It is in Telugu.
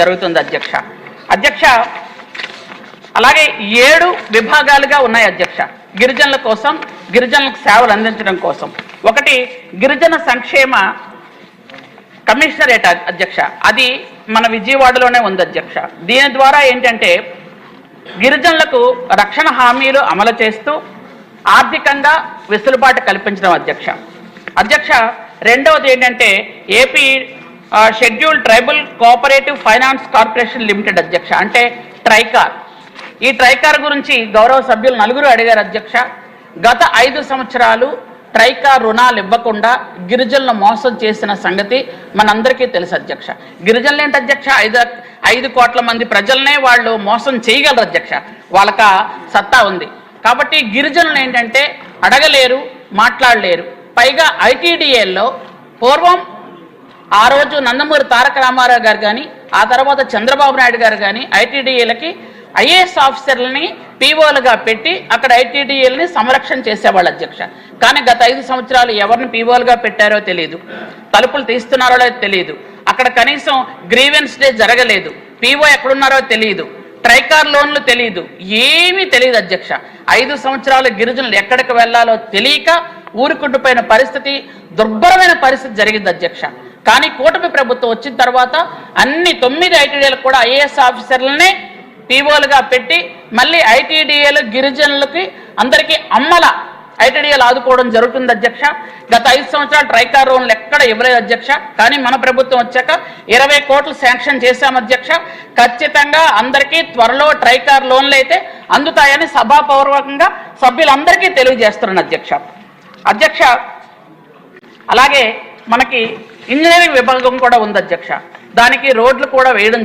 జరుగుతుంది అధ్యక్ష. అధ్యక్ష అలాగే ఏడు విభాగాలుగా ఉన్నాయి అధ్యక్ష. గిరిజనుల కోసం గిరిజనులకు సేవలు అందించడం కోసం. ఒకటి గిరిజన సంక్షేమ కమిషనరేట్ అధ్యక్ష. అది మన విజయవాడలోనే ఉంది అధ్యక్ష. దీని ద్వారా ఏంటంటే గిరిజనులకు రక్షణ హామీలు అమలు చేస్తూ ఆర్థికంగా వెసులుబాటు కల్పించడం అధ్యక్ష. అధ్యక్ష రెండవది ఏంటంటే AP schedule tribal cooperative finance corporation limited అధ్యక్ష అంటే ట్రైకార్. ఈ ట్రైకార్ గురించి గౌరవ సభ్యులు నలుగురు అడిగారు అధ్యక్ష. గత ఐదు సంవత్సరాలు ట్రైకార్ రుణాలు ఇవ్వకుండా గిరిజనులను మోసం చేసిన సంగతి మనందరికీ తెలుసు అధ్యక్ష. గిరిజనులు ఏంటి అధ్యక్ష? ఐదు ఐదు కోట్ల మంది ప్రజలనే వాళ్ళు మోసం చేయగలరు అధ్యక్ష. వాళ్ళక సత్తా ఉంది. కాబట్టి గిరిజనులు ఏంటంటే అడగలేరు మాట్లాడలేరు. పైగా ఐటీడీఏల్లో పూర్వం ఆ రోజు నందమూరి తారక రామారావు గారు కానీ ఆ తర్వాత చంద్రబాబు నాయుడు గారు కానీ ఐటీడీఏలకి ఐఏఎస్ ఆఫీసర్లని పీఓలుగా పెట్టి అక్కడ ఐటీడీఏలని సంరక్షణ చేసేవాళ్ళు అధ్యక్ష. కానీ గత ఐదు సంవత్సరాలు ఎవరిని పీఓలుగా పెట్టారో తెలియదు తలుపులు తీస్తున్నారో లేదో తెలియదు అక్కడ కనీసం గ్రీవెన్స్ డే జరగలేదు. పీఓ ఎక్కడున్నారో తెలియదు ట్రైకార్ లోన్లు తెలియదు ఏమీ తెలియదు అధ్యక్ష. ఐదు సంవత్సరాలు గిరిజనులు ఎక్కడికి వెళ్ళాలో తెలియక ఊరుకుంటుపోయిన పరిస్థితి దుర్భరమైన పరిస్థితి జరిగింది అధ్యక్ష. కానీ కూటమి ప్రభుత్వం వచ్చిన తర్వాత అన్ని తొమ్మిది ఐటీడీలకు కూడా ఐఏఎస్ ఆఫీసర్లనే పీఓలుగా పెట్టి మళ్ళీ ఐటీడీఏలు గిరిజనులకి అందరికీ అమ్మల ఐటీడీఏలు ఆదుకోవడం జరుగుతుంది అధ్యక్ష. గత ఐదు సంవత్సరాలు ట్రైకార్ లోన్లు ఎక్కడ ఇవ్వలేదు అధ్యక్ష. కానీ మన ప్రభుత్వం వచ్చాక ఇరవై కోట్లు శాంక్షన్ చేశాం అధ్యక్ష. ఖచ్చితంగా అందరికీ త్వరలో ట్రైకార్ లోన్లు అయితే అందుతాయని సభాపూర్వకంగా సభ్యులందరికీ తెలియజేస్తున్నాను అధ్యక్ష. అధ్యక్ష అలాగే మనకి ఇంజనీరింగ్ విభాగం కూడా ఉంది అధ్యక్ష. దానికి రోడ్లు కూడా వేయడం